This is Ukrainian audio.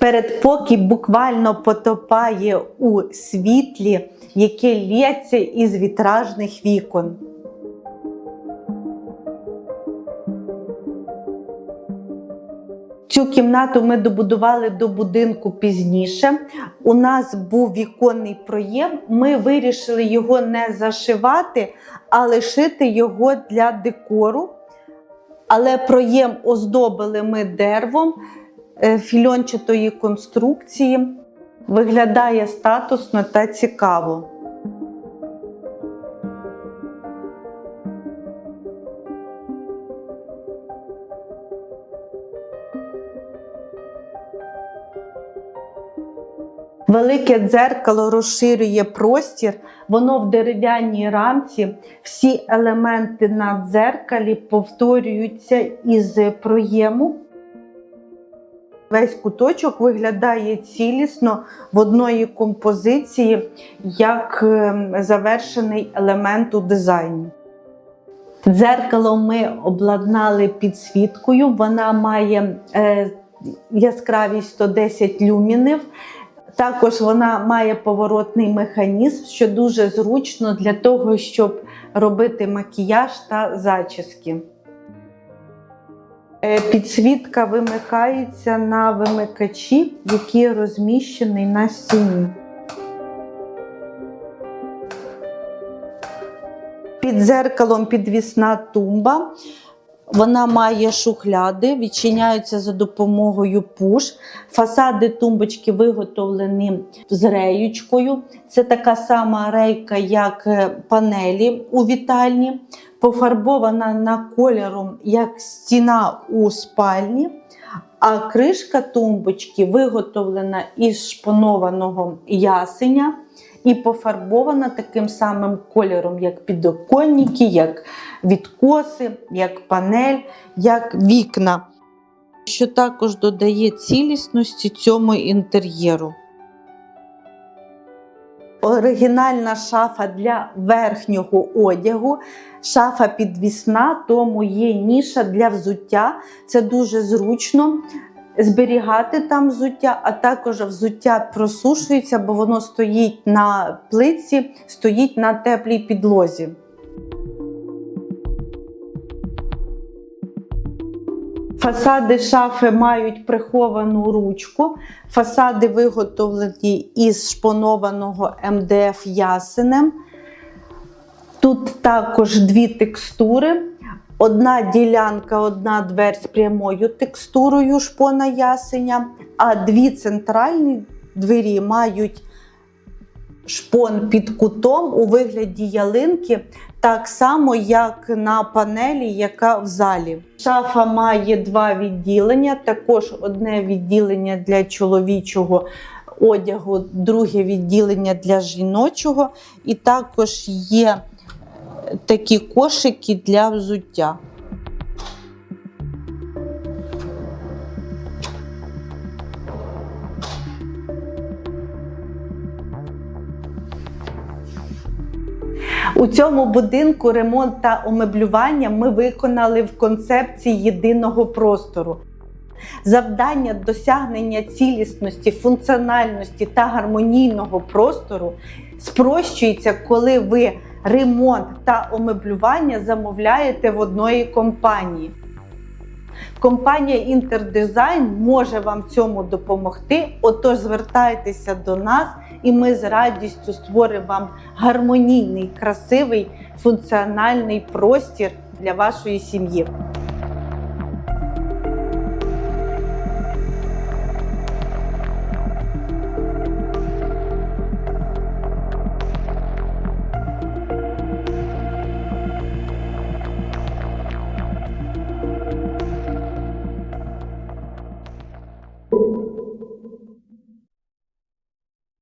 Передпокій буквально потопає у світлі, яке лється із вітражних вікон. Цю кімнату ми добудували до будинку пізніше. У нас був віконний проєм. Ми вирішили його не зашивати, а лишити його для декору. Але проєм оздобили ми деревом фільончатої конструкції. Виглядає статусно та цікаво. Велике дзеркало розширює простір, воно в дерев'яній рамці. Всі елементи на дзеркалі повторюються із проєму. Весь куточок виглядає цілісно в одної композиції як ем, завершений елемент у дизайні. Дзеркало ми обладнали підсвіткою. Вона має е, яскравість 110 люмінів. Також вона має поворотний механізм, що дуже зручно для того, щоб робити макіяж та зачіски. Е, Підсвітка вимикається на вимикачі, який розміщений на стіні. Під зеркалом підвісна тумба. Вона має шухляди, відчиняються за допомогою пуш. Фасади тумбочки виготовлені з реючкою. Це така сама рейка, як е, панелі у вітальні, пофарбована на кольором, як стіна у спальні. А кришка тумбочки виготовлена із шпонованого ясеня і пофарбована таким самим кольором, як підоконники, як відкоси, як панель, як вікна, що також додає цілісності цьому інтер'єру. Оригінальна шафа для верхнього одягу, шафа підвісна, тому є ніша для взуття. Це дуже зручно зберігати там взуття, а також взуття просушується, бо воно стоїть на плитці, стоїть на теплій підлозі. Фасади шафи мають приховану ручку. Фасади виготовлені із шпонованого МДФ ясенем. Тут також дві текстури. Одна ділянка, одна дверь з прямою текстурою шпона ясеня, а дві центральні двері мають шпон під кутом у вигляді ялинки, так само, як на панелі, яка в залі. Шафа має два відділення, також одне відділення для чоловічого одягу, друге відділення для жіночого, і також є такі кошики для взуття. У цьому будинку ремонт та омеблювання ми виконали в концепції єдиного простору. Завдання досягнення цілісності, функціональності та гармонійного простору спрощується, коли ви ремонт та омеблювання замовляєте в одної компанії. Компанія Інтердизайн може вам в цьому допомогти. Отож, звертайтеся до нас, і ми з радістю створимо вам гармонійний, красивий, функціональний простір для вашої сім'ї.